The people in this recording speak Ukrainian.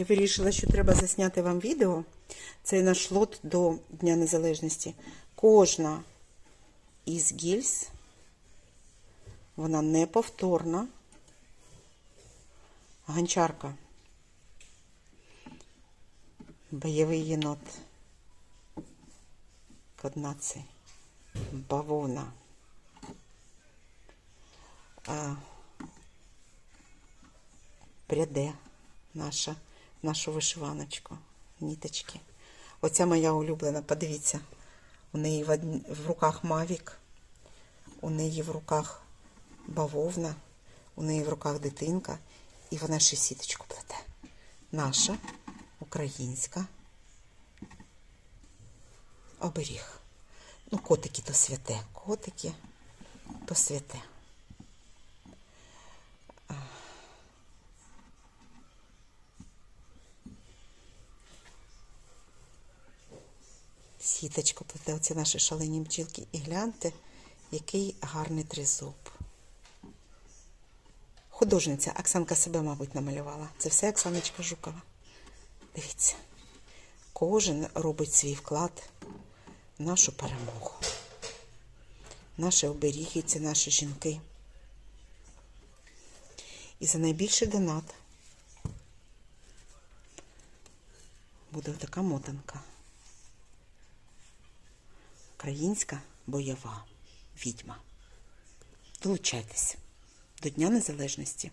Я вирішила, що треба засняти вам відео. Це наш лот до Дня Незалежності. Кожна із гільз, вона неповторна. Гончарка. Бойовий єнот. Код. Бавовна. Пряде наша, нашу вишиваночку, ніточки. Оця моя улюблена, подивіться. У неї в, руках мавік, у неї в руках бавовна, у неї в руках дитинка, і вона ще сіточку плете. Наша, українська, оберіг. Ну, котики то святе, котики то святе. Сіточку плете, оці наші шалені бджілки. І гляньте, який гарний тризуб. Художниця Оксанка себе, мабуть, намалювала. Це все Оксаночка Жукова. Дивіться, кожен робить свій вклад в нашу перемогу. Наші оберіги це наші жінки. І за найбільший донат буде така мотанка. Українська бойова відьма. Долучайтесь до Дня Незалежності.